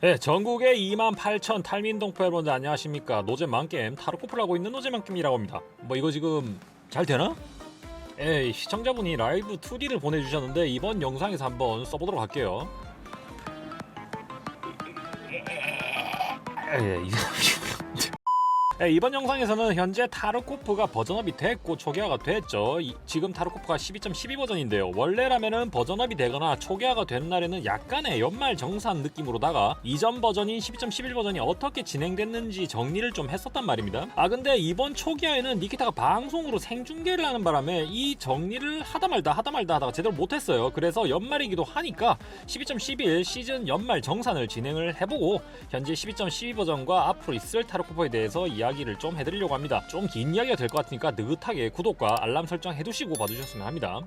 네, 전국의 2만 8천 탈민동포 여러분들 안녕하십니까? 노잼만게임 타로코프를 하고 있는 노잼만게임이라고 합니다. 뭐 이거 지금 잘 되나? 에이 시청자분이 라이브 2D를 보내주셨는데 이번 영상에서 한번 써보도록 할게요. 에이 이거 네, 이번 영상에서는 현재 타르코프가 버전업이 됐고 초기화가 됐죠. 이- 지금 타르코프가 12.12 버전인데요. 원래라면은 버전업이 되거나 초기화가 된 날에는 약간의 연말 정산 느낌으로다가 이전 버전인 12.11 버전이 어떻게 진행됐는지 정리를 좀 했었단 말입니다. 아 근데 이번 초기화에는 니키타가 방송으로 생중계를 하는 바람에 이 정리를 하다 말다 하다 말다 하다가 제대로 못했어요. 그래서 연말이기도 하니까 12.11 시즌 연말 정산을 진행을 해보고 현재 12.12 버전과 앞으로 있을 타르코프에 대해서 이야 기를 좀 해드리려고 합니다. 좀 긴 이야기가 될 것 같으니까 느긋하게 구독과 알람 설정 해두시고 봐주셨으면 합니다.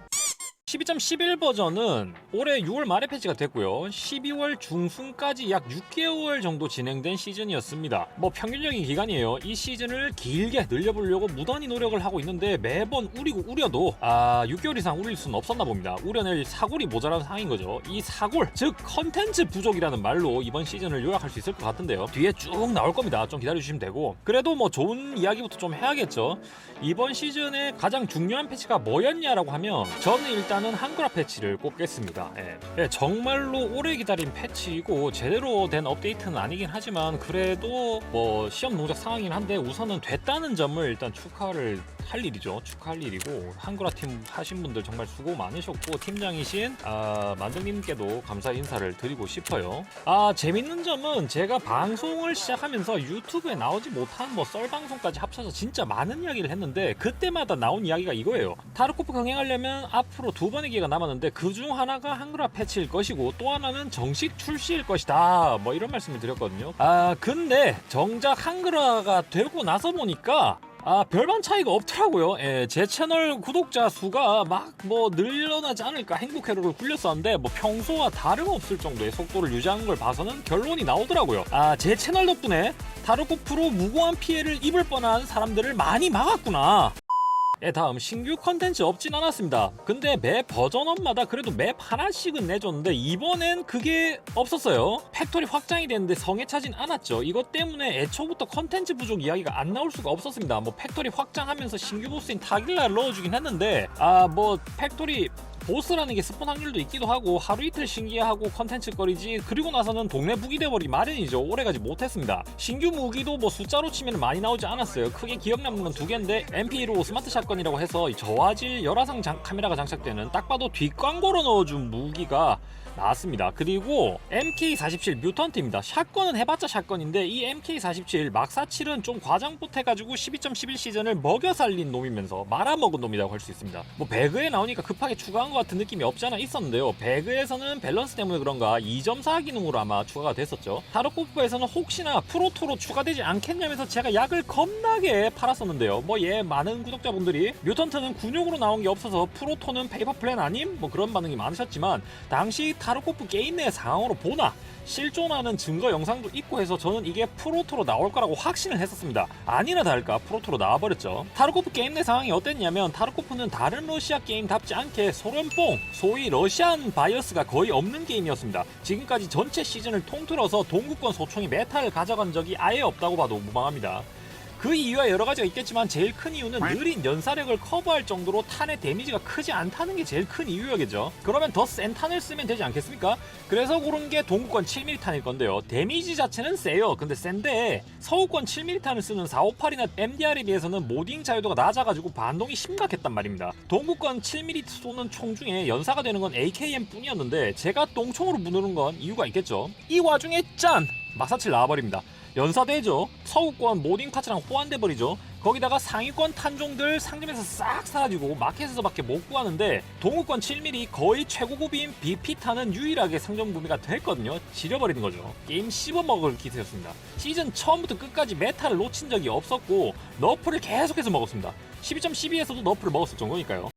12.11 버전은 올해 6월 말에 패치가 됐고요. 12월 중순까지 약 6개월 정도 진행된 시즌이었습니다. 뭐 평균적인 기간이에요. 이 시즌을 길게 늘려보려고 무던히 노력을 하고 있는데 매번 우리고 우려도 아 6개월 이상 우릴 수는 없었나 봅니다. 우려낼 사골이 모자란 상황인 거죠. 이 사골 즉 컨텐츠 부족이라는 말로 이번 시즌을 요약할 수 있을 것 같은데요. 뒤에 쭉 나올 겁니다. 좀 기다려주시면 되고 그래도 뭐 좋은 이야기부터 좀 해야겠죠. 이번 시즌에 가장 중요한 패치가 뭐였냐라고 하면 저는 일단 은 한글화 패치를 꼽겠습니다. 예. 예, 정말로 오래 기다린 패치이고 제대로 된 업데이트는 아니긴 하지만 그래도 뭐 시험 동작 상황이긴 한데 우선은 됐다는 점을 일단 축하를 할 일이죠. 축하할 일이고 한글화 팀 하신 분들 정말 수고 많으셨고 팀장이신 아, 만등님께도 감사 인사를 드리고 싶어요. 아 재밌는 점은 제가 방송을 시작하면서 유튜브에 나오지 못한 뭐 썰 방송까지 합쳐서 진짜 많은 이야기를 했는데 그때마다 나온 이야기가 이거예요. 타르코프 강행하려면 앞으로 두 번의 기회가 남았는데 그 중 하나가 한글화 패치일 것이고 또 하나는 정식 출시일 것이다. 뭐 이런 말씀을 드렸거든요. 아 근데 정작 한글화가 되고 나서 보니까 아 별반 차이가 없더라고요. 예, 제 채널 구독자 수가 막 뭐 늘어나지 않을까 행복 회로를 굴렸었는데 뭐 평소와 다름없을 정도의 속도를 유지한 걸 봐서는 결론이 나오더라고요. 아 제 채널 덕분에 타르코프로 무고한 피해를 입을 뻔한 사람들을 많이 막았구나. 예, 다음 신규 컨텐츠 없진 않았습니다. 근데 매 버전업마다 그래도 맵 하나씩은 내줬는데 이번엔 그게 없었어요. 팩토리 확장이 됐는데 성에 차진 않았죠. 이것 때문에 애초부터 컨텐츠 부족 이야기가 안 나올 수가 없었습니다. 뭐 팩토리 확장하면서 신규 보스인 타길라를 넣어주긴 했는데 아 뭐 팩토리 보스라는 게 스폰 확률도 있기도 하고 하루 이틀 신기하고 컨텐츠 거리지. 그리고 나서는 동네 무기 돼버리기 마련이죠. 오래가지 못했습니다. 신규 무기도 뭐 숫자로 치면 많이 나오지 않았어요. 크게 기억 남는 건 두 개인데 MP1로 스마트 샷건이라고 해서 이 저화질 열화상 장- 카메라가 장착되는 딱 봐도 뒷광고로 넣어준 무기가 나왔습니다. 그리고 MK47 뮤턴트입니다. 샷건은 해봤자 샷건인데 이 MK47 막사칠은 좀 과장못해가지고 12.11 시즌을 먹여 살린 놈이면서 말아먹은 놈이라고 할 수 있습니다. 뭐 배그에 나오니까 급하게 추가한 것 같은 느낌이 없지 않아 있었는데요. 배그에서는 밸런스 때문에 그런가 2.4 기능으로 아마 추가가 됐었죠. 타르코프에서는 혹시나 프로토로 추가되지 않겠냐면서 제가 약을 겁나게 팔았었는데요. 뭐 얘 많은 구독자분들이 뮤턴트는 군용으로 나온 게 없어서 프로토는 페이퍼 플랜 아님? 뭐 그런 반응이 많으셨지만 당시 타르코프 게임 내 상황으로 보나 실존하는 증거 영상도 있고 해서 저는 이게 프로토로 나올 거라고 확신을 했었습니다. 아니나 다를까 프로토로 나와버렸죠. 타르코프 게임 내 상황이 어땠냐면 타르코프는 다른 러시아 게임답지 않게 소련뽕, 소위 러시안 바이어스가 거의 없는 게임이었습니다. 지금까지 전체 시즌을 통틀어서 동구권 소총이 메타를 가져간 적이 아예 없다고 봐도 무방합니다. 그 이유와 여러 가지가 있겠지만 제일 큰 이유는 느린 연사력을 커버할 정도로 탄의 데미지가 크지 않다는 게 제일 큰 이유겠죠. 그러면 더 센 탄을 쓰면 되지 않겠습니까? 그래서 고른 게 동구권 7mm 탄일 건데요. 데미지 자체는 세요. 근데 센데 서구권 7mm 탄을 쓰는 458이나 MDR에 비해서는 모딩 자유도가 낮아가지고 반동이 심각했단 말입니다. 동구권 7mm 쏘는 총 중에 연사가 되는 건 AKM 뿐이었는데 제가 똥총으로 무누른 건 이유가 있겠죠. 이 와중에 짠! 막사칠 나와버립니다. 연사되죠. 서구권 모딩 파츠랑 호환돼 버리죠. 거기다가 상위권 탄종들 상점에서 싹 사라지고 마켓에서밖에 못 구하는데 동구권 7mm 거의 최고급인 BP탄은 유일하게 상점 구매가 됐거든요. 지려버리는 거죠. 게임 씹어먹을 기세였습니다. 시즌 처음부터 끝까지 메타를 놓친 적이 없었고 너프를 계속해서 먹었습니다. 12.12에서도 너프를 먹었을 정도니까요.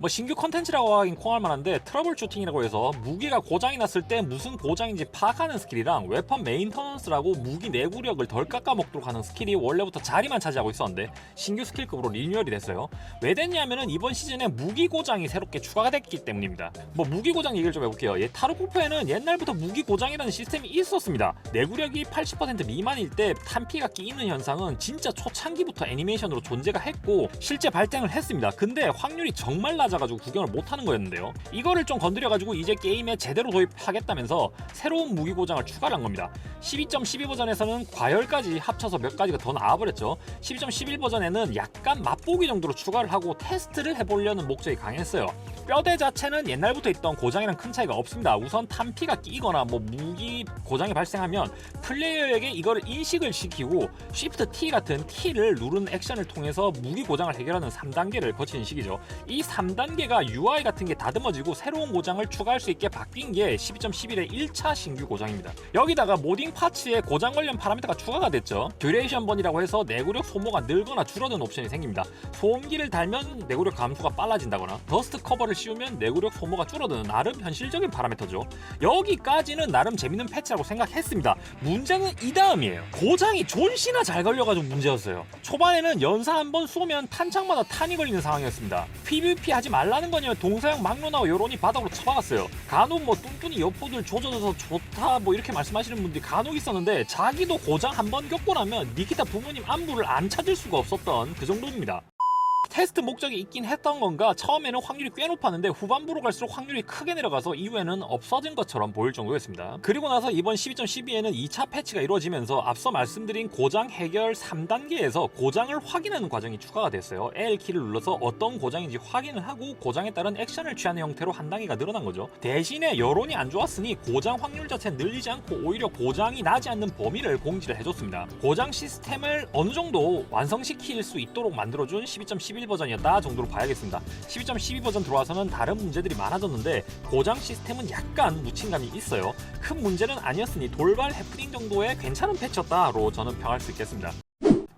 뭐 신규 컨텐츠라고 하긴 콩할 만한데 트러블 슈팅이라고 해서 무기가 고장이 났을 때 무슨 고장인지 파악하는 스킬이랑 웨펀 메인터넌스라고 무기 내구력을 덜 깎아먹도록 하는 스킬이 원래부터 자리만 차지하고 있었는데 신규 스킬급으로 리뉴얼이 됐어요. 왜 됐냐면은 이번 시즌에 무기 고장이 새롭게 추가가 됐기 때문입니다. 뭐 무기 고장 얘기를 좀 해볼게요. 예, 타르코프에는 옛날부터 무기 고장이라는 시스템이 있었습니다. 내구력이 80% 미만일 때 탄피가 끼이는 현상은 진짜 초창기부터 애니메이션으로 존재가 했고 실제 발생을 했습니다. 근데 확률이 정말 낮 아가지고 구경을 못하는 거였는데요. 이거를 좀 건드려가지고 이제 게임에 제대로 도입하겠다면서 새로운 무기 고장을 추가를 한 겁니다. 12.12 버전에서는 과열까지 합쳐서 몇 가지가 더 나와버렸죠. 12.11 버전에는 약간 맛보기 정도로 추가를 하고 테스트를 해보려는 목적이 강했어요. 뼈대 자체는 옛날부터 있던 고장이랑 큰 차이가 없습니다. 우선 탄피가 끼거나 뭐 무기 고장이 발생하면 플레이어에게 이거를 인식을 시키고 Shift T 같은 T를 누르는 액션을 통해서 무기 고장을 해결하는 3단계를 거치는 시기죠. 이 3단계 가 UI 같은 게 다듬어지고 새로운 고장을 추가할 수 있게 바뀐 게 12.11의 1차 신규 고장입니다. 여기다가 모딩 파츠에 고장 관련 파라미터가 추가가 됐죠. 듀레이션 번이라고 해서 내구력 소모가 늘거나 줄어드는 옵션이 생깁니다. 소음기를 달면 내구력 감소가 빨라진다거나 더스트 커버를 씌우면 내구력 소모가 줄어드는 나름 현실적인 파라미터죠. 여기까지는 나름 재밌는 패치라고 생각했습니다. 문제는 이 다음이에요. 고장이 존시나 잘 걸려가지고 문제였어요. 초반에는 연사 한 번 쏘면 탄창마다 탄이 걸리는 상황이었습니다. PVP 하지 말라는 거냐 동서양 막론하고 여론이 바닥으로 쳐박았어요. 간혹 뭐 뚱뚱이 여포들 조져져서 좋다 뭐 이렇게 말씀하시는 분들이 간혹 있었는데 자기도 고장 한 번 겪고 나면 니키타 부모님 안부를 안 찾을 수가 없었던 그 정도입니다. 테스트 목적이 있긴 했던 건가 처음에는 확률이 꽤 높았는데 후반부로 갈수록 확률이 크게 내려가서 이후에는 없어진 것처럼 보일 정도였습니다. 그리고 나서 이번 12.12에는 2차 패치가 이루어지면서 앞서 말씀드린 고장 해결 3단계에서 고장을 확인하는 과정이 추가가 됐어요. L키를 눌러서 어떤 고장인지 확인을 하고 고장에 따른 액션을 취하는 형태로 한 단계가 늘어난 거죠. 대신에 여론이 안 좋았으니 고장 확률 자체 늘리지 않고 오히려 고장이 나지 않는 범위를 공지를 해줬습니다. 고장 시스템을 어느 정도 완성시킬 수 있도록 만들어준 12.11 버전이었다 정도로 봐야겠습니다. 12.12 버전 들어와서는 다른 문제들이 많아졌는데 고장 시스템은 약간 묻힌감이 있어요. 큰 문제는 아니었으니 돌발 해프닝 정도의 괜찮은 패치였다로 저는 평할 수 있겠습니다.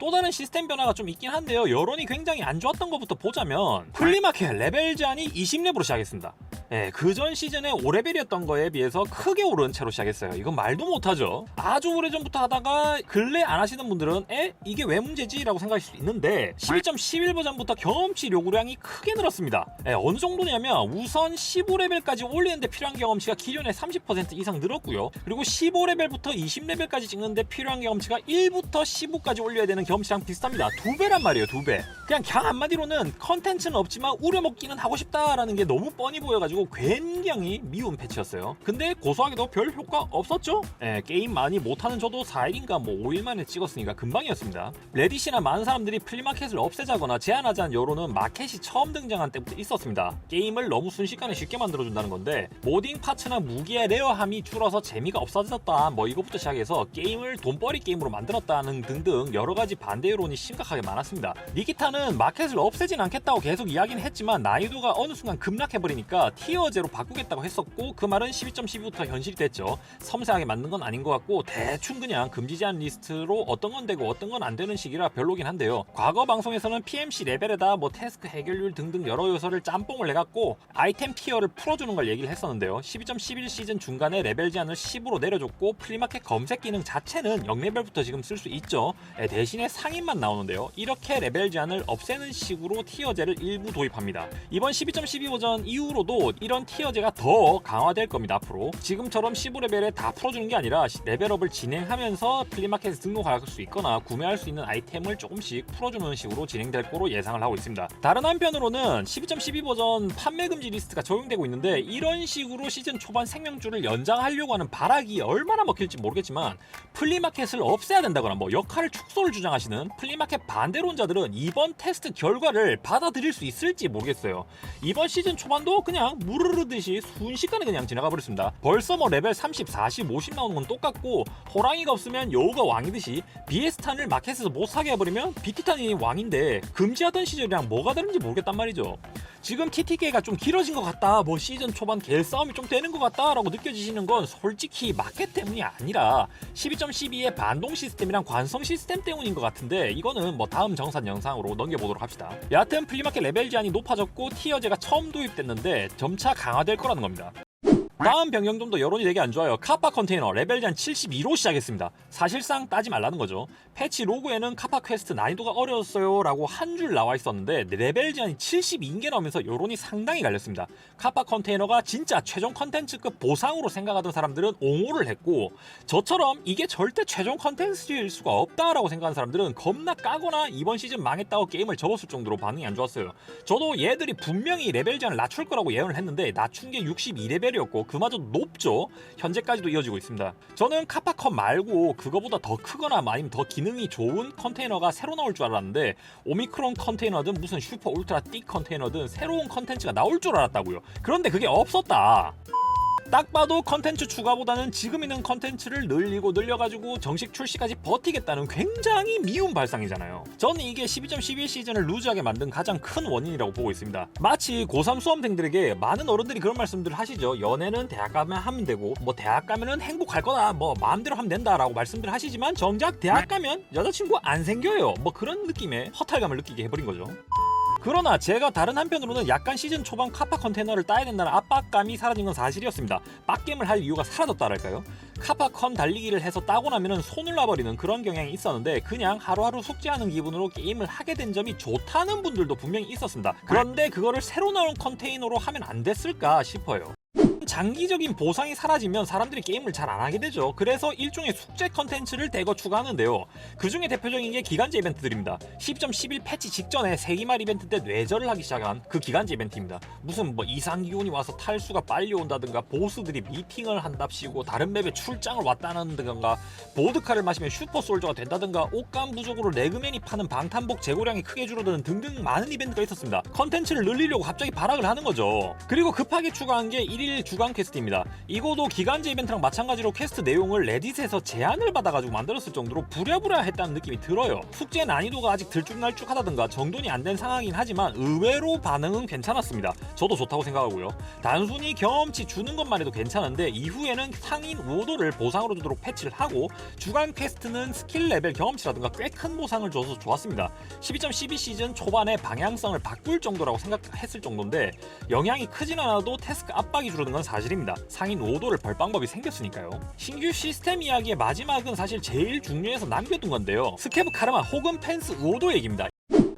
또 다른 시스템 변화가 좀 있긴 한데요. 여론이 굉장히 안 좋았던 것부터 보자면 플리마켓 레벨 제한이 20렙으로 시작했습니다. 네, 그전 시즌에 5레벨이었던 거에 비해서 크게 오른 채로 시작했어요. 이건 말도 못하죠. 아주 오래전부터 하다가 근래 안 하시는 분들은 에? 이게 왜 문제지? 라고 생각할 수 있는데 12.11 버전부터 경험치 요구량이 크게 늘었습니다. 네, 어느 정도냐면 우선 15레벨까지 올리는데 필요한 경험치가 기존의 30% 이상 늘었고요. 그리고 15레벨부터 20레벨까지 찍는데 필요한 경험치가 1부터 15까지 올려야 되는 경험치랑 비슷합니다. 두 배란 말이에요, 두 배. 그냥 강 한마디로는 컨텐츠는 없지만 우려먹기는 하고 싶다라는 게 너무 뻔히 보여가지고 굉장히 미운 패치였어요. 근데 고소하게도 별 효과 없었죠? 예, 게임 많이 못하는 저도 4일인가 뭐 5일 만에 찍었으니까 금방이었습니다. 레딧이나 많은 사람들이 플리마켓을 없애자거나 제한하자는 여론은 마켓이 처음 등장한 때부터 있었습니다. 게임을 너무 순식간에 쉽게 만들어준다는 건데 모딩 파츠나 무기의 레어함이 줄어서 재미가 없어졌다 뭐 이것부터 시작해서 게임을 돈벌이 게임으로 만들었다는 등등 여러 가지 반대 여론이 심각하게 많았습니다. 니키타는 마켓을 없애진 않겠다고 계속 이야기는 했지만 난이도가 어느 순간 급락해버리니까 티어 제로 바꾸겠다고 했었고 그 말은 12.12부터 현실이 됐죠. 섬세하게 만든 건 아닌 것 같고 대충 그냥 금지 제한 리스트로 어떤 건 되고 어떤 건 안 되는 식이라 별로긴 한데요. 과거 방송에서는 PMC 레벨에다 뭐 태스크 해결률 등등 여러 요소를 짬뽕을 내갖고 아이템 티어를 풀어주는 걸 얘기를 했었는데요. 12.11 시즌 중간에 레벨 제한을 10으로 내려줬고 플리마켓 검색 기능 자체는 0레벨부터 지금 쓸 수 있죠. 에, 대신 에 상인만 나오는데요. 이렇게 레벨 제한을 없애는 식으로 티어제를 일부 도입합니다. 이번 12.12 버전 이후로도 이런 티어제가 더 강화될 겁니다. 앞으로 지금처럼 15레벨에 다 풀어주는 게 아니라 레벨업을 진행하면서 플리마켓에 등록할 수 있거나 구매할 수 있는 아이템을 조금씩 풀어주는 식으로 진행될 거로 예상을 하고 있습니다. 다른 한편으로는 12.12 버전 판매 금지 리스트가 적용되고 있는데 이런 식으로 시즌 초반 생명줄을 연장하려고 하는 발악이 얼마나 먹힐지 모르겠지만 플리마켓을 없애야 된다거나 뭐 역할 축소를 주장 하시는 플리마켓 반대론자들은 이번 테스트 결과를 받아들일 수 있을지 모르겠어요. 이번 시즌 초반도 그냥 무르르듯이 순식간에 그냥 지나가 버렸습니다. 벌써 뭐 레벨 30, 40, 50 나오는 건 똑같고 호랑이가 없으면 여우가 왕이듯이 BS탄을 마켓에서 못 사게 해버리면 BT탄이 왕인데 금지하던 시절이랑 뭐가 다른지 모르겠단 말이죠. 지금 TTK가 좀 길어진 것 같다. 뭐 시즌 초반 개 싸움이 좀 되는 것 같다 라고 느껴지시는 건 솔직히 마켓 때문이 아니라 12.12의 반동 시스템이랑 관성 시스템 때문인 것 같은데 이거는 뭐 다음 정산 영상으로 넘겨보도록 합시다. 여하튼 플리마켓 레벨 제한이 높아졌고 티어제가 처음 도입됐는데 점차 강화될 거라는 겁니다. 다음 변경점도 여론이 되게 안 좋아요. 카파 컨테이너 레벨 제한 72로 시작했습니다. 사실상 따지 말라는 거죠. 패치 로고에는 카파 퀘스트 난이도가 어려웠어요 라고 한 줄 나와 있었는데 레벨 제한이 72인 게 나오면서 여론이 상당히 갈렸습니다. 카파 컨테이너가 진짜 최종 컨텐츠급 보상으로 생각하던 사람들은 옹호를 했고 저처럼 이게 절대 최종 컨텐츠일 수가 없다라고 생각하는 사람들은 겁나 까거나 이번 시즌 망했다고 게임을 접었을 정도로 반응이 안 좋았어요. 저도 얘들이 분명히 레벨 제한을 낮출 거라고 예언을 했는데 낮춘 게 62레벨이었고 그마저 높죠. 현재까지도 이어지고 있습니다. 저는 카파컷 말고 그거보다 더 크거나 아니면 더 기능이 좋은 컨테이너가 새로 나올 줄 알았는데 오미크론 컨테이너든 무슨 슈퍼 울트라 띠 컨테이너든 새로운 컨텐츠가 나올 줄 알았다고요. 그런데 그게 없었다. 딱 봐도 컨텐츠 추가보다는 지금 있는 컨텐츠를 늘리고 늘려가지고 정식 출시까지 버티겠다는 굉장히 미운 발상이잖아요. 저는 이게 12.11 시즌을 루즈하게 만든 가장 큰 원인이라고 보고 있습니다. 마치 고3 수험생들에게 많은 어른들이 그런 말씀들을 하시죠. 연애는 대학 가면 하면 되고 뭐 대학 가면은 행복할 거다. 뭐 마음대로 하면 된다라고 말씀들 하시지만 정작 대학 가면 여자친구 안 생겨요. 뭐 그런 느낌의 허탈감을 느끼게 해버린 거죠. 그러나 제가 다른 한편으로는 약간 시즌 초반 카파 컨테이너를 따야 된다는 압박감이 사라진 건 사실이었습니다. 빡겜을 할 이유가 사라졌다랄까요? 카파 컨 달리기를 해서 따고 나면은 손을 놔버리는 그런 경향이 있었는데 그냥 하루하루 숙제하는 기분으로 게임을 하게 된 점이 좋다는 분들도 분명히 있었습니다. 그런데 그거를 새로 나온 컨테이너로 하면 안 됐을까 싶어요. 장기적인 보상이 사라지면 사람들이 게임을 잘 안 하게 되죠. 그래서 일종의 숙제 컨텐츠를 대거 추가하는데요. 그 중에 대표적인 게 기간제 이벤트들입니다. 10.11 패치 직전에 세기말 이벤트 때 뇌절을 하기 시작한 그 기간제 이벤트입니다. 무슨 뭐 이상 기온이 와서 탈수가 빨리 온다든가 보스들이 미팅을 한답시고 다른 맵에 출장을 왔다는든가 보드카를 마시면 슈퍼 솔저가 된다든가 옷감 부족으로 레그맨이 파는 방탄복 재고량이 크게 줄어드는 등등 많은 이벤트가 있었습니다. 컨텐츠를 늘리려고 갑자기 발악을 하는 거죠. 그리고 급하게 추가한 게 1일 주간 퀘스트입니다. 이거도 기간제 이벤트랑 마찬가지로 퀘스트 내용을 레딧에서 제안을 받아가지고 만들었을 정도로 부랴부랴 했다는 느낌이 들어요. 숙제 난이도가 아직 들쭉날쭉하다든가 정돈이 안 된 상황이긴 하지만 의외로 반응은 괜찮았습니다. 저도 좋다고 생각하고요. 단순히 경험치 주는 것만 해도 괜찮은데 이후에는 상인 5도를 보상으로 주도록 패치를 하고 주간 퀘스트는 스킬 레벨 경험치라든가 꽤 큰 보상을 줘서 좋았습니다. 12.12 시즌 초반에 방향성을 바꿀 정도라고 생각했을 정도인데 영향이 크진 않아도 태스크 압박이 줄어든 건 사실입니다. 상인 5도를 벌 방법이 생겼으니까요. 신규 시스템 이야기의 마지막은 사실 제일 중요해서 남겨둔 건데요. 스케브 카르마 혹은 펜스 5도 얘기입니다.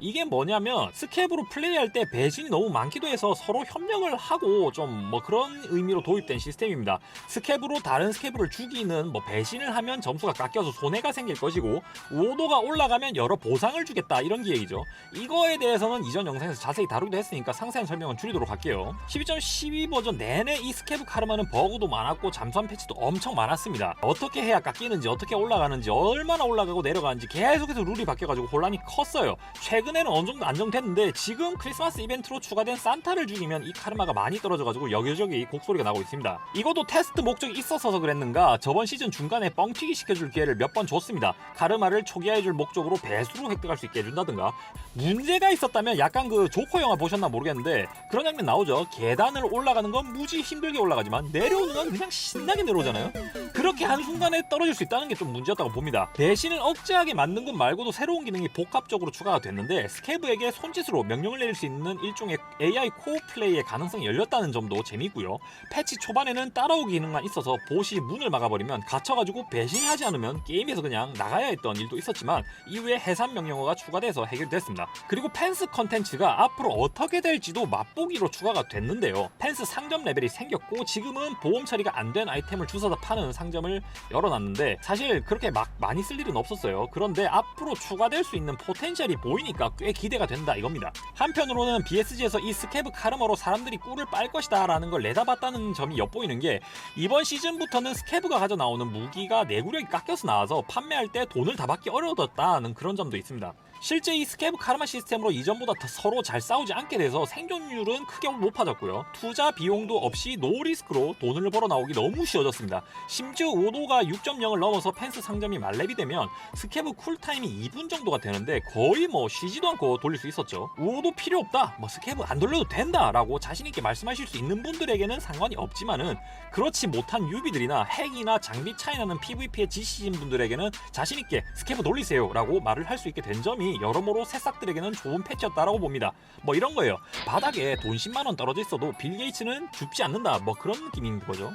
이게 뭐냐면 스캡으로 플레이할 때 배신이 너무 많기도 해서 서로 협력을 하고 좀 뭐 그런 의미로 도입된 시스템입니다. 스캡으로 다른 스캡을 죽이는 뭐 배신을 하면 점수가 깎여서 손해가 생길 것이고 오도가 올라가면 여러 보상을 주겠다 이런 기획이죠. 이거에 대해서는 이전 영상에서 자세히 다루기도 했으니까 상세한 설명은 줄이도록 할게요. 12.12 버전 내내 이 스캡 카르마는 버그도 많았고 잠수함 패치도 엄청 많았습니다. 어떻게 해야 깎이는지 어떻게 올라가는지 얼마나 올라가고 내려가는지 계속해서 룰이 바뀌어가지고 혼란이 컸어요. 최근 에는 어느 정도 안정됐는데 지금 크리스마스 이벤트로 추가된 산타를 죽이면 이 카르마가 많이 떨어져가지고 여기저기 곡소리가 나고 있습니다. 이것도 테스트 목적이 있었어서 그랬는가 저번 시즌 중간에 뻥튀기 시켜줄 기회를 몇 번 줬습니다. 카르마를 초기화해줄 목적으로 배수로 획득할 수 있게 해준다든가 문제가 있었다면 약간 그 조커 영화 보셨나 모르겠는데 그런 장면 나오죠. 계단을 올라가는 건 무지 힘들게 올라가지만 내려오는 건 그냥 신나게 내려오잖아요. 그렇게 한순간에 떨어질 수 있다는 게 좀 문제였다고 봅니다. 대신을 억제하게 만든 것 말고도 새로운 기능이 복합적으로 추가가 됐는데 스케브에게 손짓으로 명령을 내릴 수 있는 일종의 AI 코어 플레이의 가능성이 열렸다는 점도 재미있고요. 패치 초반에는 따라오기 기능만 있어서 보시 문을 막아버리면 갇혀가지고 배신하지 않으면 게임에서 그냥 나가야 했던 일도 있었지만 이후에 해산 명령어가 추가돼서 해결됐습니다. 그리고 펜스 컨텐츠가 앞으로 어떻게 될지도 맛보기로 추가가 됐는데요. 펜스 상점 레벨이 생겼고 지금은 보험 처리가 안 된 아이템을 주워다 파는 상점을 열어놨는데 사실 그렇게 막 많이 쓸 일은 없었어요. 그런데 앞으로 추가될 수 있는 포텐셜이 보이니까 꽤 기대가 된다 이겁니다. 한편으로는 BSG에서 이 스케브 카르마로 사람들이 꿀을 빨 것이다 라는 걸 내다봤다는 점이 엿보이는 게 이번 시즌부터는 스케브가 가져 나오는 무기가 내구력이 깎여서 나와서 판매할 때 돈을 다 받기 어려워졌다는 그런 점도 있습니다. 실제 이 스케브 카르마 시스템으로 이전보다 더 서로 잘 싸우지 않게 돼서 생존율은 크게 높아졌고요. 투자 비용도 없이 노리스크로 돈을 벌어 나오기 너무 쉬워졌습니다. 심지어 오도가 6.0을 넘어서 펜스 상점이 말렙이 되면 스케브 쿨타임이 2분 정도가 되는데 거의 뭐 쉬지도 않고 돌릴 수 있었죠. 우호도 필요 없다. 뭐 스케브 안 돌려도 된다 라고 자신 있게 말씀하실 수 있는 분들에게는 상관이 없지만은 그렇지 못한 유비들이나 핵이나 장비 차이 나는 PVP에 지치신 분들에게는 자신 있게 스케브 돌리세요 라고 말을 할 수 있게 된 점이 여러모로 새싹들에게는 좋은 패치였다라고 봅니다. 뭐 이런 거예요. 바닥에 돈 10만 원 떨어져 있어도 빌 게이츠는 죽지 않는다. 뭐 그런 느낌인 거죠.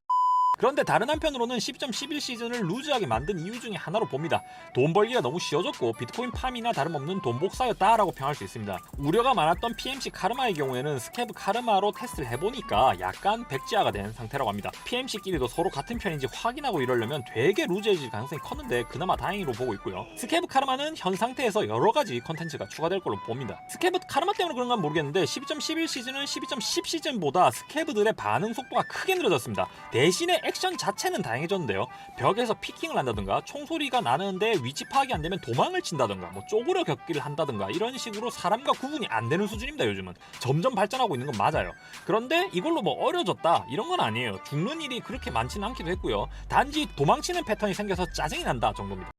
그런데 다른 한편으로는 12.11 시즌을 루즈하게 만든 이유 중에 하나로 봅니다. 돈 벌기가 너무 쉬워졌고 비트코인 팜이나 다름없는 돈 복사였다라고 평할 수 있습니다. 우려가 많았던 PMC 카르마의 경우에는 스케브 카르마로 테스트를 해보니까 약간 백지화가 된 상태라고 합니다. PMC끼리도 서로 같은 편인지 확인하고 이러려면 되게 루즈해질 가능성이 컸는데 그나마 다행으로 보고 있고요. 스케브 카르마는 현 상태에서 여러 가지 컨텐츠가 추가될 걸로 봅니다. 스케브 카르마 때문에 그런가 모르겠는데 12.11 시즌은 12.10 시즌보다 스케브들의 반응 속도가 크게 느려졌습니다. 대신에 액션 자체는 다양해졌는데요. 벽에서 피킹을 한다든가 총소리가 나는데 위치 파악이 안 되면 도망을 친다든가 뭐 쪼그려 격기를 한다든가 이런 식으로 사람과 구분이 안 되는 수준입니다 요즘은. 점점 발전하고 있는 건 맞아요. 그런데 이걸로 뭐 어려졌다 이런 건 아니에요. 죽는 일이 그렇게 많지는 않기도 했고요. 단지 도망치는 패턴이 생겨서 짜증이 난다 정도입니다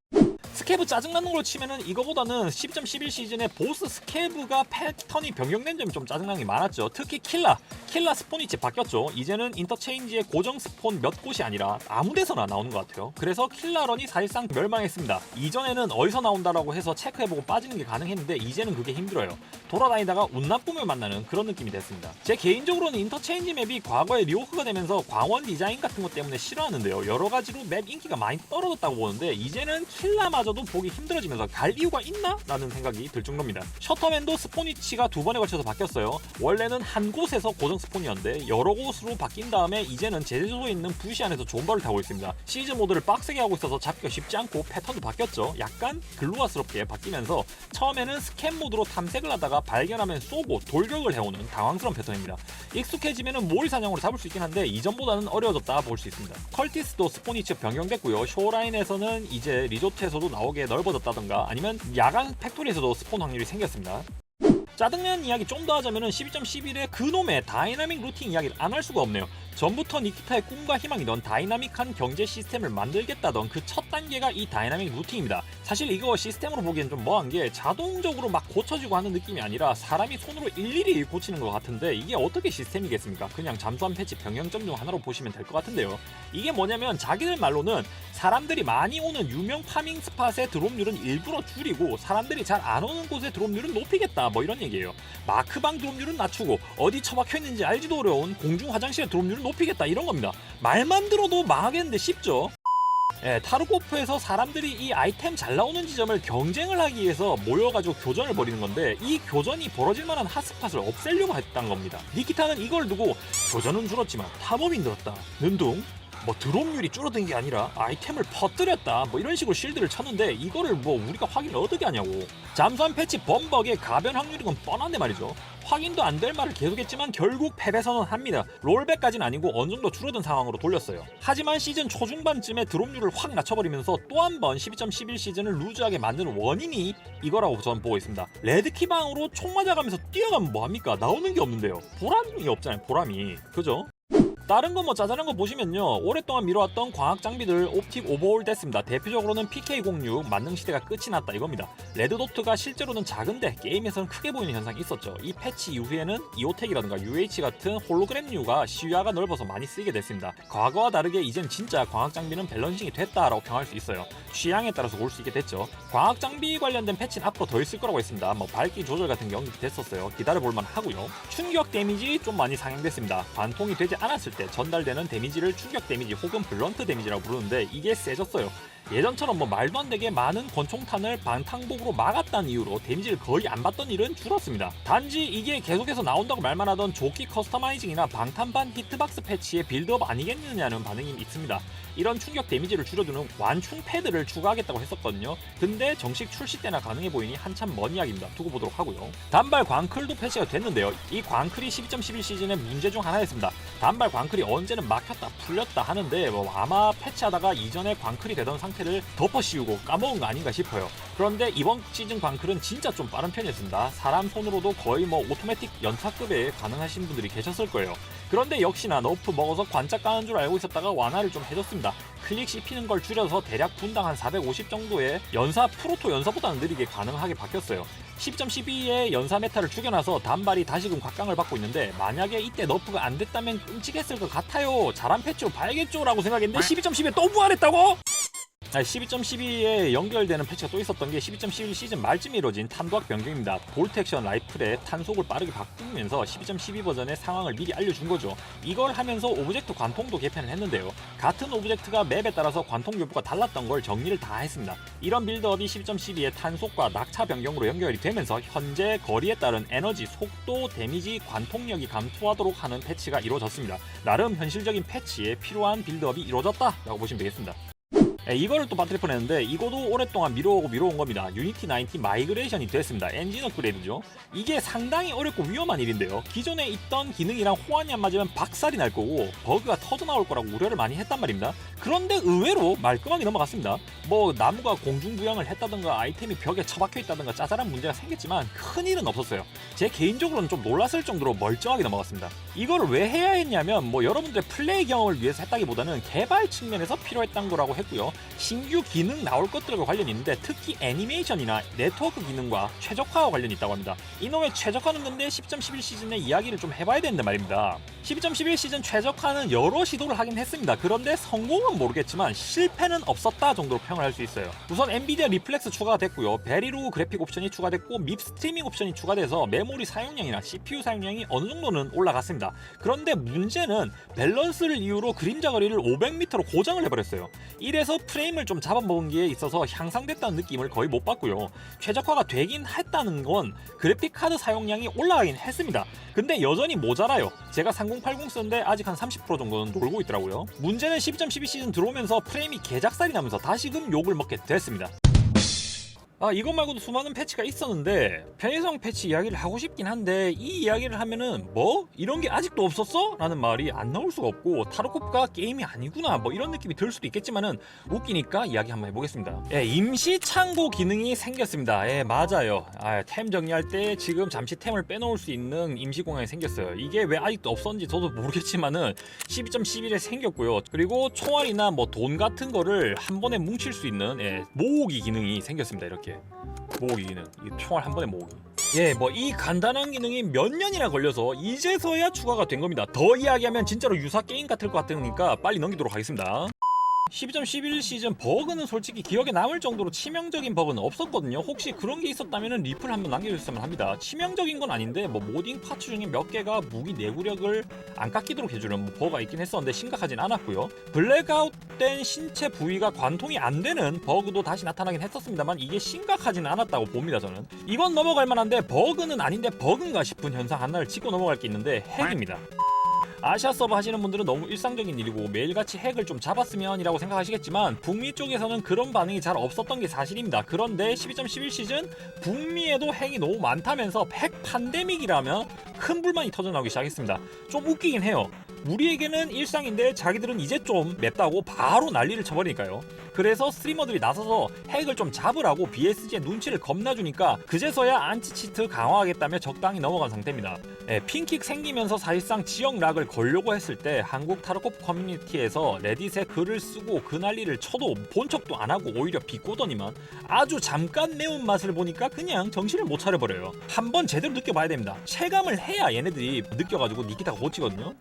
스케브 짜증나는 걸로 치면은 이거보다는 10.11 시즌에 보스 스케브가 패턴이 변경된 점이 좀 짜증나는 게 많았죠. 특히 킬라, 킬라 스폰 위치 바뀌었죠. 이제는 인터체인지의 고정 스폰 몇 곳이 아니라 아무 데서나 나오는 것 같아요. 그래서 킬라런이 사실상 멸망했습니다. 이전에는 어디서 나온다라고 해서 체크해보고 빠지는 게 가능했는데 이제는 그게 힘들어요. 돌아다니다가 운 나쁨을 만나는 그런 느낌이 됐습니다. 제 개인적으로는 인터체인지 맵이 과거에 리오크가 되면서 광원 디자인 같은 것 때문에 싫어하는데요. 여러 가지로 맵 인기가 많이 떨어졌다고 보는데 이제는 킬라마저도 보기 힘들어지면서 갈 이유가 있나? 라는 생각이 들 정도입니다. 셔터맨도 스폰 위치가 두 번에 걸쳐서 바뀌었어요. 원래는 한 곳에서 고정 스폰이었는데 여러 곳으로 바뀐 다음에 이제는 제주도에 있는 부시 안에서 존버를 타고 있습니다. 시즈 모드를 빡세게 하고 있어서 잡기가 쉽지 않고 패턴도 바뀌었죠. 약간 글루아스럽게 바뀌면서 처음에는 스캔 모드로 탐색을 하다가 발견하면 쏘고 돌격을 해오는 당황스러운 패턴입니다. 익숙해지면 모의 사냥으로 잡을 수 있긴 한데 이전보다는 어려워졌다 볼 수 있습니다. 컬티스도 스폰 위치 변경됐고요. 쇼라인에서는 이제 리조트에서도 나오 게 넓어졌다던가 아니면 야간 팩토리에서도 스폰 확률이 생겼습니다. 짜증나는 이야기 좀 더 하자면은 12.11의 그놈의 다이나믹 루팅 이야기를 안 할 수가 없네요. 전부터 니키타의 꿈과 희망이던 다이나믹한 경제 시스템을 만들겠다던 그 첫 단계가 이 다이나믹 루팅입니다. 사실 이거 시스템으로 보기엔 좀 뭐한 게 자동적으로 막 고쳐지고 하는 느낌이 아니라 사람이 손으로 일일이 고치는 것 같은데 이게 어떻게 시스템이겠습니까? 그냥 잠수함 패치 변경점 중 하나로 보시면 될 것 같은데요. 이게 뭐냐면 자기들 말로는 사람들이 많이 오는 유명 파밍 스팟의 드롭률은 일부러 줄이고 사람들이 잘 안 오는 곳의 드롭률은 높이겠다 뭐 이런 얘기예요. 마크방 드롭률은 낮추고 어디 처박혀 있는지 알지도 어려운 공중 화장실의 드롭률을 높이겠다 이런 겁니다. 말만 들어도 망하겠는데 쉽죠? 예, 타르코프에서 사람들이 이 아이템 잘 나오는 지점을 경쟁을 하기 위해서 모여가지고 교전을 벌이는 건데 이 교전이 벌어질 만한 핫스팟을 없애려고 했던 겁니다. 니키타는 이걸 두고 교전은 줄었지만 탐험이 늘었다. 는둥 뭐 드롭률이 줄어든 게 아니라 아이템을 퍼뜨렸다 뭐 이런 식으로 실드를 쳤는데 이거를 뭐 우리가 확인을 어떻게 하냐고 잠수함 패치 범벅의 가변 확률이 건 뻔한데 말이죠 확인도 안 될 말을 계속했지만 결국 패배 선언합니다. 롤백까지는 아니고 어느 정도 줄어든 상황으로 돌렸어요. 하지만 시즌 초중반쯤에 드롭률을 확 낮춰버리면서 또 한 번 12.11 시즌을 루즈하게 만드는 원인이 이거라고 저는 보고 있습니다. 레드키방으로 총 맞아가면서 뛰어가면 뭐합니까? 나오는 게 없는데요. 보람이 없잖아요 보람이. 그죠? 다른 거뭐 짜잘한 거 보시면요. 오랫동안 미뤄왔던 광학 장비들 옵틱 오버홀 됐습니다. 대표적으로는 PK06 만능 시대가 끝이 났다 이겁니다. 레드도트가 실제로는 작은데 게임에서는 크게 보이는 현상이 있었죠. 이 패치 이후에는 이오텍이라든가 UH 같은 홀로그램류가 시야가 넓어서 많이 쓰이게 됐습니다. 과거와 다르게 이젠 진짜 광학 장비는 밸런싱이 됐다라고 평할 수 있어요. 취향에 따라서 볼 수 있게 됐죠. 광학 장비 관련된 패치는 앞으로 더 있을 거라고 했습니다. 뭐 밝기 조절 같은 게 언급이 됐었어요. 기다려 볼만 하고요. 충격 데미지 좀 많이 상향됐습니다. 관통이 되지 않았을 때 전달되는 데미지를 충격 데미지 혹은 블런트 데미지라고 부르는데 이게 세졌어요. 예전처럼 뭐 말도 안 되게 많은 권총탄을 방탕복으로 막았다는 이유로 데미지를 거의 안 받던 일은 줄었습니다. 단지 이게 계속해서 나온다고 말만 하던 조끼 커스터마이징이나 방탄반 히트박스 패치의 빌드업 아니겠느냐는 반응이 있습니다. 이런 충격 데미지를 줄여주는 완충 패드를 추가하겠다고 했었거든요. 근데 정식 출시 때나 가능해 보이니 한참 먼 이야기입니다. 두고 보도록 하고요. 단발 광클도 패치가 됐는데요. 이 광클이 12.12 시즌의 문제 중 하나였습니다. 단발 광클이 언제는 막혔다 풀렸다 하는데 뭐 아마 패치하다가 이전에 광클이 되던 상태 를 덮어 씌우고 까먹은 거 아닌가 싶어요. 그런데 이번 시즌 광클은 진짜 좀 빠른 편이었습니다. 사람 손으로도 거의 뭐 오토매틱 연타급에 가능하신 분들이 계셨을 거예요. 그런데 역시나 너프 먹어서 관짝 가는 줄 알고 있었다가 완화를 좀 해줬습니다. 클릭 씹히는 걸 줄여서 대략 분당 한 450 정도의 연사 프로토 연사보다는 느리게 가능하게 바뀌었어요. 10.12의 연사 메타를 죽여놔서 단발이 다시금 각광을 받고 있는데 만약에 이때 너프가 안 됐다면 끔찍했을 것 같아요. 잘한 패치로 봐야겠죠 라고 생각했는데 12.12에 또 부활했다고? 12.12에 연결되는 패치가 또 있었던 게 12.11 시즌 말쯤에 이루어진 탄도학 변경입니다. 볼텍션 라이플의 탄속을 빠르게 바꾸면서 12.12 버전의 상황을 미리 알려준 거죠. 이걸 하면서 오브젝트 관통도 개편을 했는데요. 같은 오브젝트가 맵에 따라서 관통 여부가 달랐던 걸 정리를 다 했습니다. 이런 빌드업이 12.12의 탄속과 낙차 변경으로 연결이 되면서 현재 거리에 따른 에너지, 속도, 데미지, 관통력이 감소하도록 하는 패치가 이루어졌습니다. 나름 현실적인 패치에 필요한 빌드업이 이루어졌다라고 보시면 되겠습니다. 예, 이거를 또 빠뜨릴 뻔했는데 이거도 오랫동안 미뤄오고 미뤄온 겁니다. 유니티 19 마이그레이션이 됐습니다. 엔진 업그레이드죠. 이게 상당히 어렵고 위험한 일인데요. 기존에 있던 기능이랑 호환이 안 맞으면 박살이 날 거고 버그가 터져 나올 거라고 우려를 많이 했단 말입니다. 그런데 의외로 말끔하게 넘어갔습니다. 뭐 나무가 공중부양을 했다든가 아이템이 벽에 처박혀 있다든가 짜잘한 문제가 생겼지만 큰 일은 없었어요. 제 개인적으로는 좀 놀랐을 정도로 멀쩡하게 넘어갔습니다. 이거를 왜 해야 했냐면 뭐 여러분들의 플레이 경험을 위해서 했다기보다는 개발 측면에서 필요했던 거라고 했고요. 신규 기능 나올 것들과 관련이 있는데 특히 애니메이션이나 네트워크 기능과 최적화와 관련이 있다고 합니다. 이놈의 최적화는 근데 10.11 시즌의 이야기를 좀 해봐야 되는데 말입니다. 12.11 시즌 최적화는 여러 시도를 하긴 했습니다. 그런데 성공은 모르겠지만 실패는 없었다 정도로 평을 할 수 있어요. 우선 엔비디아 리플렉스 추가가 됐고요. 베리로 그래픽 옵션이 추가됐고 밉 스트리밍 옵션이 추가돼서 메모리 사용량이나 CPU 사용량이 어느 정도는 올라갔습니다. 그런데 문제는 밸런스를 이유로 그림자 거리를 500m로 고정을 해버렸어요. 이래서 프레임을 좀 잡아먹은 게 있어서 향상됐다는 느낌을 거의 못 받고요. 최적화가 되긴 했다는 건 그래픽 카드 사용량이 올라가긴 했습니다. 근데 여전히 모자라요. 제가 3080 쓰는데 아직 한 30% 정도는 놀고 있더라고요. 문제는 12.12 시즌 들어오면서 프레임이 개작살이 나면서 다시금 욕을 먹게 됐습니다. 아 이것 말고도 수많은 패치가 있었는데 편의성 패치 이야기를 하고 싶긴 한데 이 이야기를 하면은 뭐? 이런 게 아직도 없었어? 라는 말이 안 나올 수가 없고 타르코프가 게임이 아니구나 뭐 이런 느낌이 들 수도 있겠지만은 웃기니까 이야기 한번 해보겠습니다. 예 임시 창고 기능이 생겼습니다. 예 맞아요. 아, 템 정리할 때 지금 잠시 템을 빼놓을 수 있는 임시 공간이 생겼어요. 이게 왜 아직도 없었는지 저도 모르겠지만은 12.11에 생겼고요. 그리고 총알이나 뭐 돈 같은 거를 한 번에 뭉칠 수 있는 예, 모으기 기능이 생겼습니다 이렇게 모으기 기능 이 총알 한 번에 모으기 예, 뭐 이 간단한 기능이 몇 년이나 걸려서 이제서야 추가가 된 겁니다. 더 이야기하면 진짜로 유사 게임 같을 것 같으니까 빨리 넘기도록 하겠습니다. 12.11 시즌 버그는 솔직히 기억에 남을 정도로 치명적인 버그는 없었거든요. 혹시 그런 게 있었다면 리플 한번 남겨주셨으면 합니다. 치명적인 건 아닌데 뭐 모딩 파츠 중에 몇 개가 무기 내구력을 안 깎이도록 해주는 뭐 버그가 있긴 했었는데 심각하진 않았고요. 블랙아웃된 신체 부위가 관통이 안 되는 버그도 다시 나타나긴 했었습니다만 이게 심각하진 않았다고 봅니다 저는. 이건 넘어갈 만한데 버그는 아닌데 버그인가 싶은 현상 하나를 짚고 넘어갈 게 있는데 핵입니다. 아시아 서버 하시는 분들은 너무 일상적인 일이고 매일같이 핵을 좀 잡았으면이라고 생각하시겠지만 북미 쪽에서는 그런 반응이 잘 없었던 게 사실입니다. 그런데 12.11 시즌 북미에도 핵이 너무 많다면서 핵 팬데믹이라면 큰 불만이 터져나오기 시작했습니다. 좀 웃기긴 해요. 우리에게는 일상인데 자기들은 이제 좀 맵다고 바로 난리를 쳐버리니까요. 그래서 스트리머들이 나서서 핵을 좀 잡으라고 BSG의 눈치를 겁나 주니까 그제서야 안티치트 강화하겠다며 적당히 넘어간 상태입니다. 예, 핑킥 생기면서 사실상 지역 락을 걸려고 했을 때 한국 타르코프 커뮤니티에서 레딧에 글을 쓰고 그 난리를 쳐도 본 척도 안 하고 오히려 비꼬더니만 아주 잠깐 매운맛을 보니까 그냥 정신을 못 차려버려요. 한번 제대로 느껴봐야 됩니다. 체감을 해야 얘네들이 느껴가지고 니키타가 고치거든요.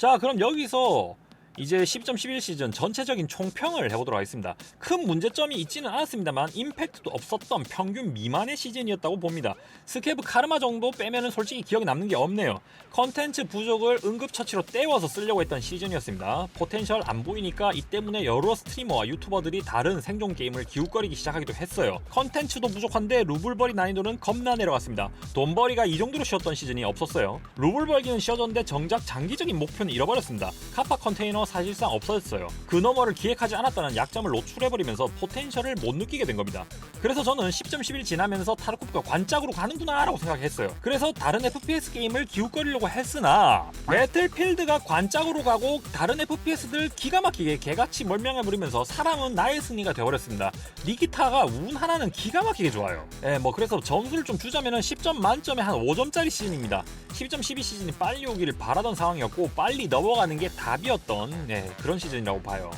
자 그럼 여기서 이제 10.11 시즌 전체적인 총평을 해보도록 하겠습니다. 큰 문제점이 있지는 않았습니다만 임팩트도 없었던 평균 미만의 시즌이었다고 봅니다. 스케브 카르마 정도 빼면은 솔직히 기억에 남는 게 없네요. 컨텐츠 부족을 응급처치로 때워서 쓰려고 했던 시즌이었습니다. 포텐셜 안 보이니까 이 때문에 여러 스트리머와 유튜버들이 다른 생존 게임을 기웃거리기 시작하기도 했어요. 컨텐츠도 부족한데 루블벌이 난이도는 겁나 내려갔습니다. 돈벌이가 이 정도로 쉬었던 시즌이 없었어요. 루블 벌기는 쉬어졌는데 정작 장기적인 목표는 잃어버렸습니다. 카파 컨테이너 사실상 없어졌어요. 그 너머를 기획하지 않았다는 약점을 노출해버리면서 포텐셜을 못 느끼게 된 겁니다. 그래서 저는 10.11 지나면서 타르코프가 관짝으로 가는구나 라고 생각했어요. 그래서 다른 FPS 게임을 기웃거리려고 했으나 배틀필드가 관짝으로 가고 다른 FPS들 기가 막히게 개같이 멀명해 부리면서 사람은 나의 승리가 되어버렸습니다. 니기타가 운 하나는 기가 막히게 좋아요. 예, 뭐 그래서 점수를 좀 주자면은 10점 만점에 한 5점짜리 시즌입니다. 10.12 시즌이 빨리 오기를 바라던 상황이었고 빨리 넘어가는 게 답이었던 네, 그런 시즌이라고 봐요.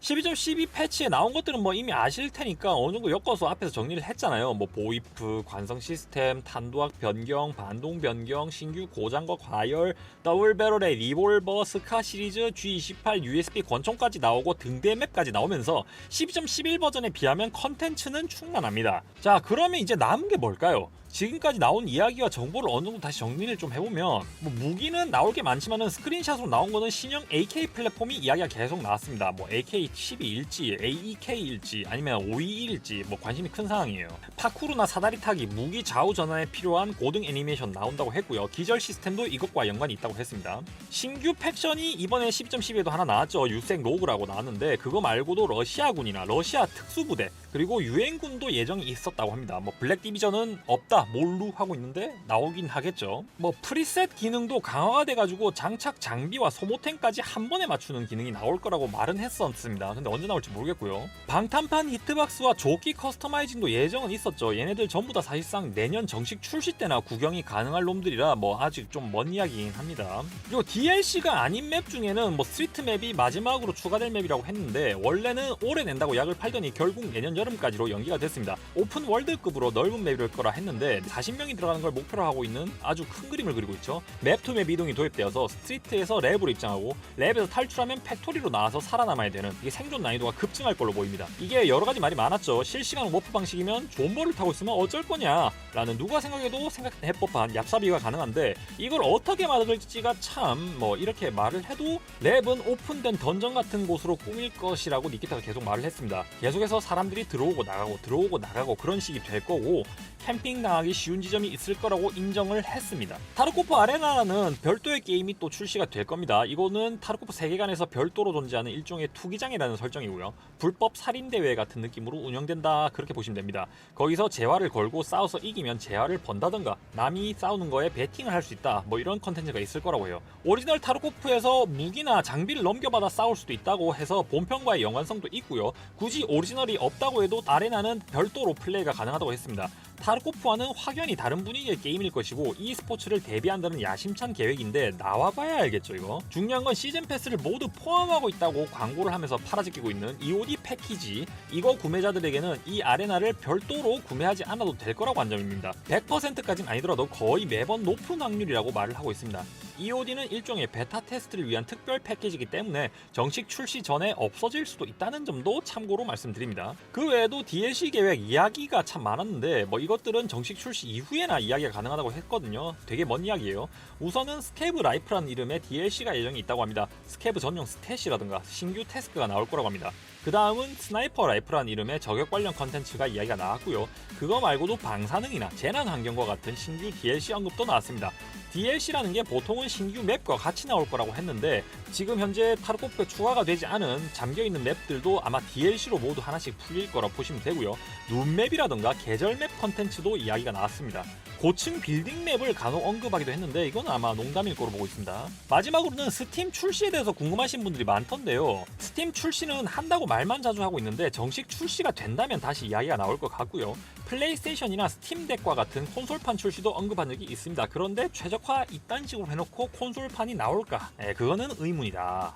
12.12 패치에 나온 것들은 뭐 이미 아실 테니까 어느 정도 엮어서 앞에서 정리를 했잖아요. 뭐 보이프, 관성 시스템, 탄도학 변경, 반동 변경, 신규 고장과 과열, 더블 배럴의 리볼버, 스카 시리즈, G28, USB 권총까지 나오고 등대 맵까지 나오면서 12.11 버전에 비하면 컨텐츠는 충만합니다. 자, 그러면 이제 남은 게 뭘까요? 지금까지 나온 이야기와 정보를 어느 정도 다시 정리를 좀 해보면 뭐 무기는 나올 게 많지만은 스크린샷으로 나온 거는 신형 AK 플랫폼이 이야기가 계속 나왔습니다. 뭐 AK12일지, AEK일지 아니면 521일지 뭐 관심이 큰 상황이에요. 파쿠르나 사다리 타기, 무기 좌우 전환에 필요한 고등 애니메이션 나온다고 했고요. 기절 시스템도 이것과 연관이 있다고 했습니다. 신규 팩션이 이번에 10.12에도 하나 나왔죠. 유색 로그라고 나왔는데 그거 말고도 러시아군이나 러시아 특수부대 그리고 유엔군도 예정이 있었다고 합니다. 뭐 블랙 디비전은 없다 몰루 하고 있는데 나오긴 하겠죠. 뭐 프리셋 기능도 강화가 돼가지고 장착 장비와 소모템까지 한 번에 맞추는 기능이 나올 거라고 말은 했었습니다. 근데 언제 나올지 모르겠고요. 방탄판 히트박스와 조끼 커스터마이징도 예정은 있었죠. 얘네들 전부 다 사실상 내년 정식 출시 때나 구경이 가능할 놈들이라 뭐 아직 좀 먼 이야기긴 합니다. 그리고 DLC가 아닌 맵 중에는 뭐 스트리트 맵이 마지막으로 추가될 맵이라고 했는데 원래는 올해 낸다고 약을 팔더니 결국 내년 여름까지로 연기가 됐습니다. 오픈 월드급으로 넓은 맵일 거라 했는데 40명이 들어가는 걸 목표로 하고 있는 아주 큰 그림을 그리고 있죠. 맵투맵 이동이 도입되어서 스트리트에서 랩으로 입장하고 랩에서 탈출하면 팩토리로 나와서 살아남아야 되는 이게 생존 난이도가 급증할 걸로 보입니다. 이게 여러 가지 말이 많았죠. 실시간 워프 방식이면 존버를 타고 있으면 어쩔 거냐 라는 누가 생각해도 생각해 법한 얍삽이가 가능한데 이걸 어떻게 막을지가 참 뭐 이렇게 말을 해도 랩은 오픈된 던전 같은 곳으로 꾸밀 것이라고 니키타가 계속 말을 했습니다. 계속해서 사람들이 들어오고 나가고 들어오고 나가고 그런 식이 될 거고 캠핑 나 가기 쉬운 지점이 있을 거라고 인정을 했습니다. 타르코프 아레나라는 별도의 게임이 또 출시가 될 겁니다. 이거는 타르코프 세계관에서 별도로 존재하는 일종의 투기장이라는 설정이고요. 불법 살인 대회 같은 느낌으로 운영된다 그렇게 보시면 됩니다. 거기서 재화를 걸고 싸워서 이기면 재화를 번다던가 남이 싸우는 거에 베팅을 할 수 있다 뭐 이런 컨텐츠가 있을 거라고 해요. 오리지널 타르코프에서 무기나 장비를 넘겨받아 싸울 수도 있다고 해서 본편과의 연관성도 있고요. 굳이 오리지널이 없다고 해도 아레나는 별도로 플레이가 가능하다고 했습니다. 타르코프와는 확연히 다른 분위기의 게임일 것이고 이 스포츠를 대비한다는 야심찬 계획인데 나와봐야 알겠죠 이거? 중요한 건 시즌 패스를 모두 포함하고 있다고 광고를 하면서 팔아제끼고 있는 EOD 패키지. 이거 구매자들에게는 이 아레나를 별도로 구매하지 않아도 될 거라고 한 점입니다. 100%까지는 아니더라도 거의 매번 높은 확률이라고 말을 하고 있습니다. EOD는 일종의 베타 테스트를 위한 특별 패키지이기 때문에 정식 출시 전에 없어질 수도 있다는 점도 참고로 말씀드립니다. 그 외에도 DLC 계획 이야기가 참 많았는데 뭐 이것들은 정식 출시 이후에나 이야기가 가능하다고 했거든요. 되게 먼 이야기예요. 우선은 스케브 라이프라는 이름의 DLC가 예정이 있다고 합니다. 스케브 전용 스탯이라든가 신규 태스크가 나올 거라고 합니다. 그 다음은 스나이퍼 라이프라는 이름의 저격 관련 컨텐츠가 이야기가 나왔고요. 그거 말고도 방사능이나 재난 환경과 같은 신규 DLC 언급도 나왔습니다. DLC라는 게 보통은 신규 맵과 같이 나올 거라고 했는데 지금 현재 타르코프에 추가가 되지 않은 잠겨있는 맵들도 아마 DLC로 모두 하나씩 풀릴 거라 보시면 되고요. 눈맵이라던가 계절 맵 컨텐츠도 이야기가 나왔습니다. 고층 빌딩 맵을 간혹 언급하기도 했는데 이건 아마 농담일 거로 보고 있습니다. 마지막으로는 스팀 출시에 대해서 궁금하신 분들이 많던데요. 스팀 출시는 한다고 말만 자주 하고 있는데 정식 출시가 된다면 다시 이야기가 나올 것 같고요. 플레이스테이션이나 스팀덱과 같은 콘솔판 출시도 언급한 적이 있습니다. 그런데 최적화 이딴 식으로 해놓고 콘솔판이 나올까? 네, 그거는 의문이다.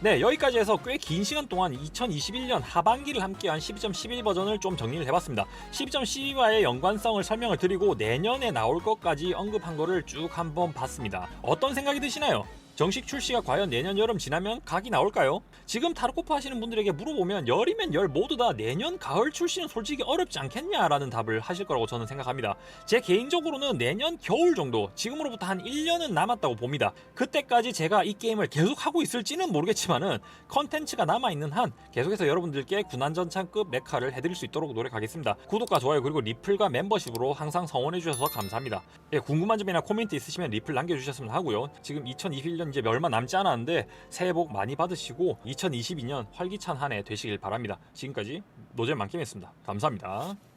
네, 여기까지 해서 꽤 긴 시간 동안 2021년 하반기를 함께한 12.11 버전을 좀 정리를 해봤습니다. 12.12와의 연관성을 설명을 드리고 내년에 나올 것까지 언급한 거를 쭉 한번 봤습니다. 어떤 생각이 드시나요? 정식 출시가 과연 내년 여름 지나면 각이 나올까요? 지금 타르코프 하시는 분들에게 물어보면 열이면 열 모두 다 내년 가을 출시는 솔직히 어렵지 않겠냐라는 답을 하실 거라고 저는 생각합니다. 제 개인적으로는 내년 겨울 정도 지금으로부터 한 1년은 남았다고 봅니다. 그때까지 제가 이 게임을 계속 하고 있을지는 모르겠지만은 컨텐츠가 남아있는 한 계속해서 여러분들께 군안전창급 메카를 해드릴 수 있도록 노력하겠습니다. 구독과 좋아요 그리고 리플과 멤버십으로 항상 성원해 주셔서 감사합니다. 예, 궁금한 점이나 코멘트 있으시면 리플 남겨주셨으면 하고요. 지금 2021년 이제 얼마 남지 않았는데 새해 복 많이 받으시고 2022년 활기찬 한 해 되시길 바랍니다. 지금까지 노잼 만킴이었습니다. 감사합니다.